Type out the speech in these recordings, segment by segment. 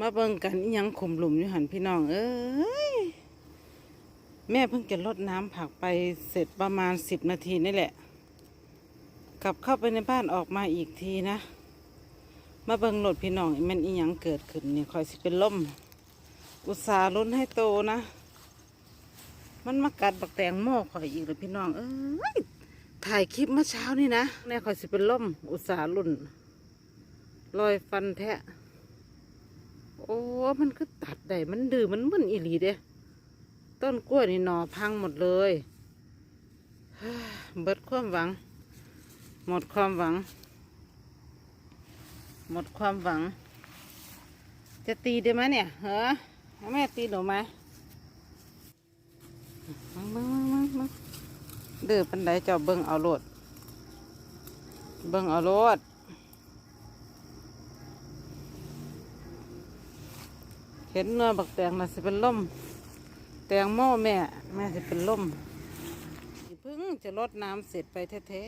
มาเบิ่งกันอิหยังขุมหลุมอยู่หันพี่น้อง เอ้ย แม่เพิ่งจะลดน้ำผักไปเสร็จประมาณสิบนาทีนี่แหละ กลับเข้าไปในบ้านออกมาอีกทีนะ มาเบิ่งรถพี่น้องมันอีหยังเกิดขึ้นนี่คอยสิเป็นล่ม อุตส่าห์ลุ้นให้โตนะ มันมากัดบักแตงโมข่อยอีกเลยพี่น้อง เอ้ย ถ่ายคลิปเมื่อเช้านี่นะแน่ข่อยสิเป็นล่ม อุตส่าห์ลุ้นรอยฟันแทะ อ้มันก็ตัดได้มันดื้อมันมึนอีหลีเด้ต้นกล้วยนี่หนอพังหมดเลยเบิดความหวัง หมดความหวัง หมดความหวัง จะตีได้ไหมเนี่ยเหรอแม่ตีหนูไหมมึงมึงมึงมึงดื้อปันไดเจ้าเบิ่งเอาโลด เบิ่งเอาโลด เห็นเนื้อบักแตงน่ะสิเป็นล่มแตงโม่แม่ แม่สิเป็นล่มเพิ่งจะลดน้ำเสร็จไปแท้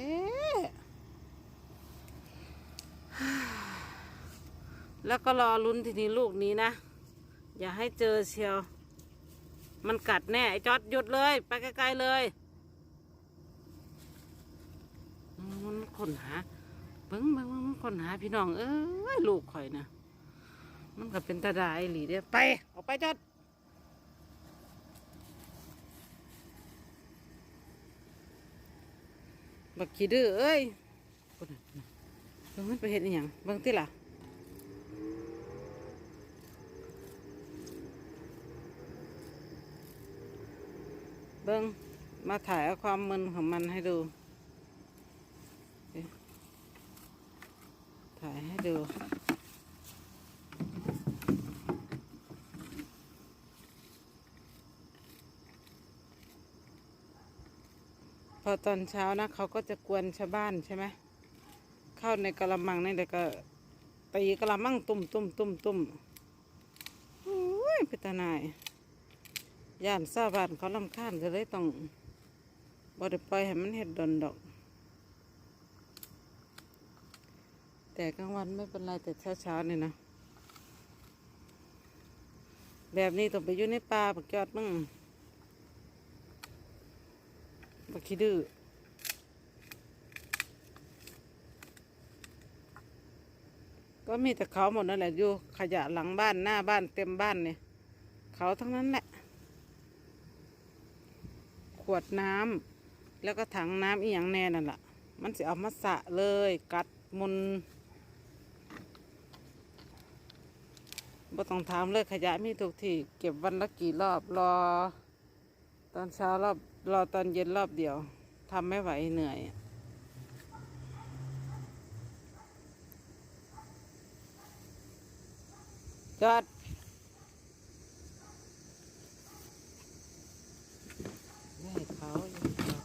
ๆแล้วก็รอลุ้นทีนี้ลูกนี้นะ อย่าให้เจอเชียว มันกัดแน่ไอ้จอดหยุดเลย ไปไกลๆเลยมันคนหาเบิ้งเบิ้งเบิ่งมันคนหาพี่น้อง เอ้ยลูกข่อยนะ มันก็เป็นตาดายหลีเดียไป ออกไปจอดบักขี้ดื้อเอ้ยคนน่ะน่ะเบิ่งมันไปเห็นอย่างเบิ่งติล่ะเบิ่งมาถ่ายเอาความมึนของมันให้ดู ถ่ายให้ดู พอตอนเช้านะเขาก็จะกวนชาวบ้านใช่ไหมเข้าในกระมังนี่แล้วก็ตีกระมังตุ่มตุ่มตุ่มตุ่มโอ้ยพิตานายย่านซาบานเขาลำคาญก็เลยต้องบ่ได้ปล่อยให้มันเห็ดดนดอก แต่กลางวันไม่เป็นไรแต่เช้าเช้านี่นะแบบนี้ต้องไปอยู่ในป่าปักยอดมึง บักขี้ดื้อก็มีแต่เขาหมดนั่นแหละอยู่ขยะหลังบ้านหน้าบ้านเต็มบ้านเนี่ยเขาทั้งนั้นแหละ ขวดน้ำแล้วก็ถังน้ำอีหยังแน่นั่นแหละมันสิเอามาสระเลย กัดมุนบ่ต้องถามเลยขยะมีทุกที่เก็บวันละกี่รอบรอ ตอนเช้ารอบ รอตอนเย็นรอบเดียวทำไม่ไหวเหนื่อย จอดไม่ให้เขาอย่าให้เขา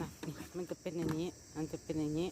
น่ะนี่มันก็เป็นอย่างนี้ มันจะเป็นอย่างนี้